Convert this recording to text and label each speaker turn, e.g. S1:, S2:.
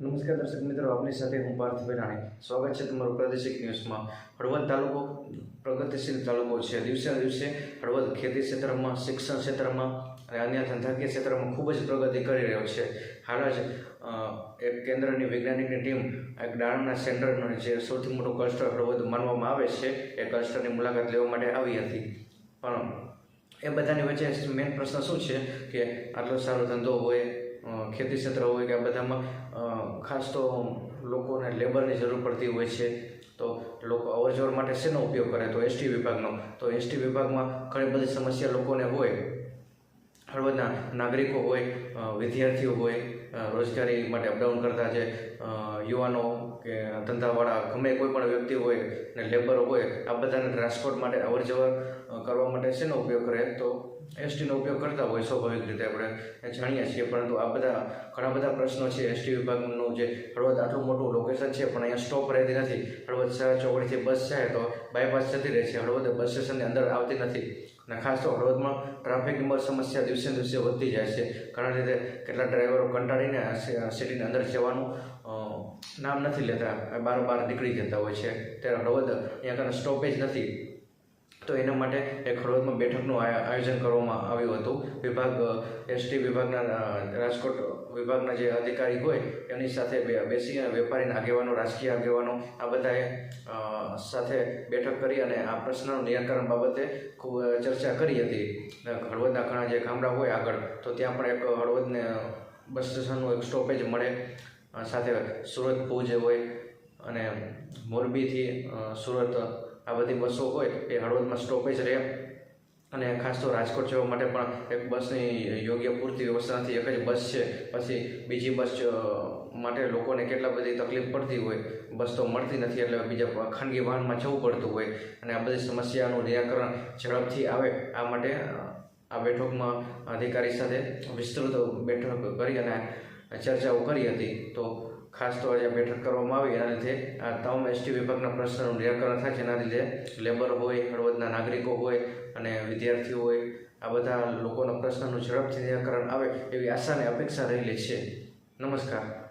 S1: નમસ્કાર દર્શક મિત્રો, આપની સાથે હું પાર્થ વેરાણી સ્વાગત છે તમારું પ્રાદેશિક ન્યૂઝમાં. હળવદ તાલુકો પ્રગતિશીલ તાલુકો છે. દિવસે દિવસે હળવદ ખેતી ક્ષેત્રમાં, શિક્ષણ ક્ષેત્રમાં અને અન્ય ધંધાકીય ક્ષેત્રમાં ખૂબ જ પ્રગતિ કરી રહ્યો છે. હાલ જ એક કેન્દ્રની વૈજ્ઞાનિકની ટીમ એક દાણના સેન્ટરનો જે સૌથી મોટું ક્લસ્ટર હળવદ માનવામાં આવે છે, એ ક્લસ્ટરની મુલાકાત લેવા માટે આવી હતી. પણ એ બધાની વચ્ચે મેઇન પ્રશ્ન શું છે કે આટલો સારો ધંધો હોય ખેતી ક્ષેત્ર હોય કે આ બધામાં ખાસ તો લોકોને લેબરની જરૂર પડતી હોય છે. તો લોકો અવરજવર માટે શેનો ઉપયોગ કરે? તો એસટી વિભાગનો. તો એસટી વિભાગમાં ઘણી બધી સમસ્યા લોકોને હોય. હળવદના નાગરિકો હોય વિદ્યાર્થીઓ હોય રોજગારી માટે અપડાઉન કરતા જે યુવાનો કે ધંધાવાળા, ગમે કોઈ પણ વ્યક્તિ હોય ને લેબર હોય, આ બધાને ટ્રાન્સપોર્ટ માટે અવરજવર કરવા માટે શેનો ઉપયોગ કરે? તો એસટીનો ઉપયોગ કરતા હોય સ્વાભાવિક રીતે આપણે જાણીએ છીએ, પરંતુ આ બધા ઘણા બધા પ્રશ્નો છે એસટી વિભાગનું જે હળવદ આટલું મોટું લોકેશન છે, પણ અહીંયા સ્ટોપ રહેતી નથી. હળવદ શહેર ચોકડીથી બસ જાય તો બાયપાસ જતી રહે છે. હળવદ બસ સ્ટેશનની અંદર આવતી નથી. અને ખાસ તો હળવદમાં ટ્રાફિકની સમસ્યા દિવસે દિવસે વધતી જાય છે. ઘણા રીતે કેટલા ડ્રાઈવરો કંટાળીને સિટીની અંદર જવાનું નામ નથી લેતા. બાર બાર નીકળી જતા હોય છે. ત્યારે હળવદ અહીંયા કને સ્ટોપેજ નથી. તો એના માટે એક હળવદમાં બેઠકનું આયો- આયોજન કરવામાં આવ્યું હતું. વિભાગ એસટી વિભાગના રાજકોટ વિભાગના જે અધિકારી હોય, એની સાથે બેસી અને વેપારીના આગેવાનો, રાજકીય આગેવાનો, આ બધાએ સાથે બેઠક કરી અને આ પ્રશ્નનું નિરાકરણ બાબતે ખૂબ ચર્ચા કરી હતી. હળવદના ઘણા જે ગામડા હોય આગળ, તો ત્યાં પણ એક હળવદને બસ સ્ટેશનનું એક સ્ટોપેજ મળે સાથે સુરત ભુજ હોય અને મોરબીથી સુરત આ બધી બસો હોય એ હળવદમાં સ્ટોપેજ રહે. અને ખાસ તો રાજકોટ જવા માટે પણ એક બસની યોગ્ય પૂરતી વ્યવસ્થા નથી. એક જ બસ છે. પછી બીજી બસ માટે લોકોને કેટલા બધી તકલીફ પડતી હોય. બસ તો મળતી નથી એટલે બીજા ખાનગી વાહનમાં જવું પડતું હોય. અને આ બધી સમસ્યાનું નિરાકરણ ઝડપથી આવે. આ માટે આ બેઠકમાં અધિકારી સાથે વિસ્તૃત બેઠક કરી અને ચર્ચાઓ કરી હતી. તો ખાસ તો આજે બેઠક કરવામાં આવી. એના લીધે આ તમામ એસટી વિભાગના પ્રશ્નનું નિરાકરણ થાય જેના લીધે લેબર હોય, હળવદના નાગરિકો હોય અને વિદ્યાર્થીઓ હોય, આ બધા લોકોના પ્રશ્નનું ઝડપથી નિરાકરણ આવે એવી આશા અને અપેક્ષા રહેલી છે. નમસ્કાર.